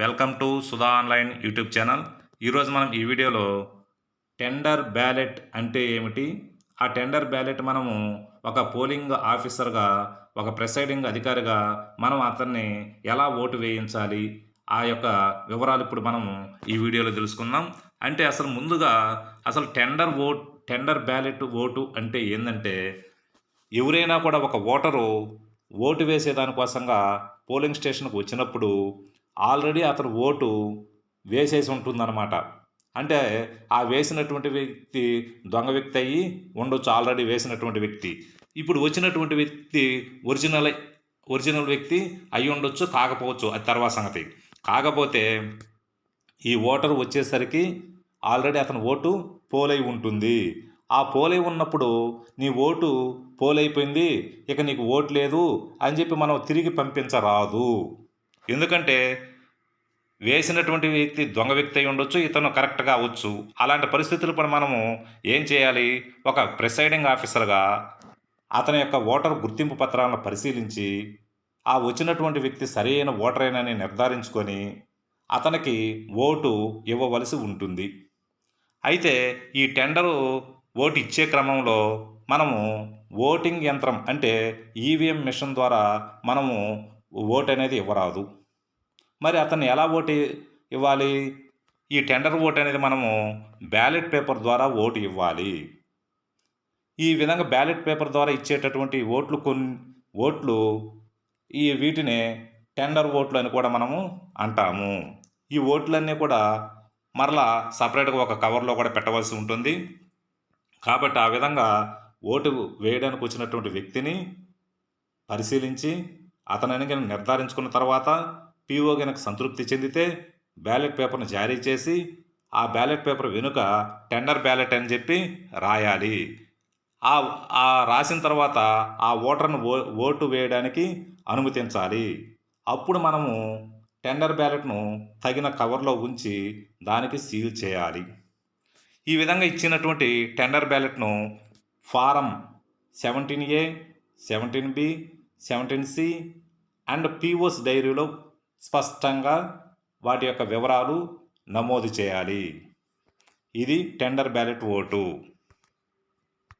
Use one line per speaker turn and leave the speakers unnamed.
Welcome to Sudha online YouTube channel. ఈరోజు మనం ఈ వీడియోలో టెండర్ బ్యాలెట్ అంటే ఏమిటి? ఆ టెండర్ బ్యాలెట్ మనము ఒక పోలింగ్ ఆఫీసర్గా ఒక ప్రెసైడింగ్ అధికారిగా మనం అతన్ని ఎలా ఓటు వేయించాలి? ఆ యొక్క వివరాలు ఇప్పుడు మనం ఈ వీడియోలో తెలుసుకుందాం. అంటే అసలు ముందుగా అసలు tender vote tender ballot vote అంటే ఏంటంటే ఎవరైనా కూడా ఒక ఓటరు ఓటు వేసేదానికోసంగా పోలింగ్ స్టేషన్కి వచ్చినప్పుడు ఆల్రెడీ అతను ఓటు వేసేసి ఉంటుందన్నమాట. అంటే ఆ వేసినటువంటి వ్యక్తి దొంగ వ్యక్తి అయ్యి ఉండొచ్చు ఆల్రెడీ వేసినటువంటి వ్యక్తి. ఇప్పుడు వచ్చినటువంటి వ్యక్తి ఒరిజినల్ ఒరిజినల్ వ్యక్తి అయి ఉండొచ్చు కాకపోవచ్చు అది తర్వాత సంగతి. కాకపోతే ఈ ఓటర్ వచ్చేసరికి ఆల్రెడీ అతని ఓటు పోలై ఉంటుంది. ఆ పోలై ఉన్నప్పుడు నీ ఓటు పోలైపోయింది ఇక నీకు ఓటు లేదు అని చెప్పి మనం తిరిగి పంపించరాదు. ఎందుకంటే వేసినటువంటి వ్యక్తి దొంగ వ్యక్తి అయి ఉండొచ్చు ఇతను కరెక్ట్గా కావచ్చు అలాంటి పరిస్థితులు పని మనము ఏం చేయాలి? ఒక ప్రిసైడింగ్ ఆఫీసర్గా అతని యొక్క ఓటర్ గుర్తింపు పత్రాలను పరిశీలించి ఆ వచ్చినటువంటి వ్యక్తి సరైన ఓటరేనని నిర్ధారించుకొని అతనికి ఓటు ఇవ్వవలసి ఉంటుంది. అయితే ఈ టెండరు ఓటు ఇచ్చే క్రమంలో మనము ఓటింగ్ యంత్రం అంటే ఈవీఎం మిషన్ ద్వారా మనము ఓటు అనేది ఇవ్వరాదు. మరి అతన్ని ఎలా ఓటు ఇవ్వాలి? ఈ టెండర్ ఓటు అనేది మనము బ్యాలెట్ పేపర్ ద్వారా ఓటు ఇవ్వాలి. ఈ విధంగా బ్యాలెట్ పేపర్ ద్వారా ఇచ్చేటటువంటి ఓట్లు కొన్ని ఓట్లు ఈ వీటిని టెండర్ ఓట్లు అని కూడా మనము అంటాము. ఈ ఓట్లన్నీ కూడా మరలా సపరేట్గా ఒక కవర్లో కూడా పెట్టవలసి ఉంటుంది. కాబట్టి ఆ విధంగా ఓటు వేయడానికి వచ్చినటువంటి వ్యక్తిని పరిశీలించి అతనని కనుక నిర్ధారించుకున్న తర్వాత పీఓ కనుక సంతృప్తి చెందితే బ్యాలెట్ పేపర్ను జారీ చేసి ఆ బ్యాలెట్ పేపర్ వెనుక టెండర్ బ్యాలెట్ అని చెప్పి రాయాలి. ఆ ఆ రాసిన తర్వాత ఆ ఓటర్ను ఓ ఓటు వేయడానికి అనుమతించాలి. అప్పుడు మనము టెండర్ బ్యాలెట్ను తగిన కవర్లో ఉంచి దానికి సీల్ చేయాలి. ఈ విధంగా ఇచ్చినటువంటి tender బ్యాలెట్ను form seventeen A seventeen B seventeen C and POs డైరీలో స్పష్టంగా వాటి యొక్క వివరాలు నమోదు చేయాలి. ఇది టెండర్ బ్యాలెట్ ఓటు.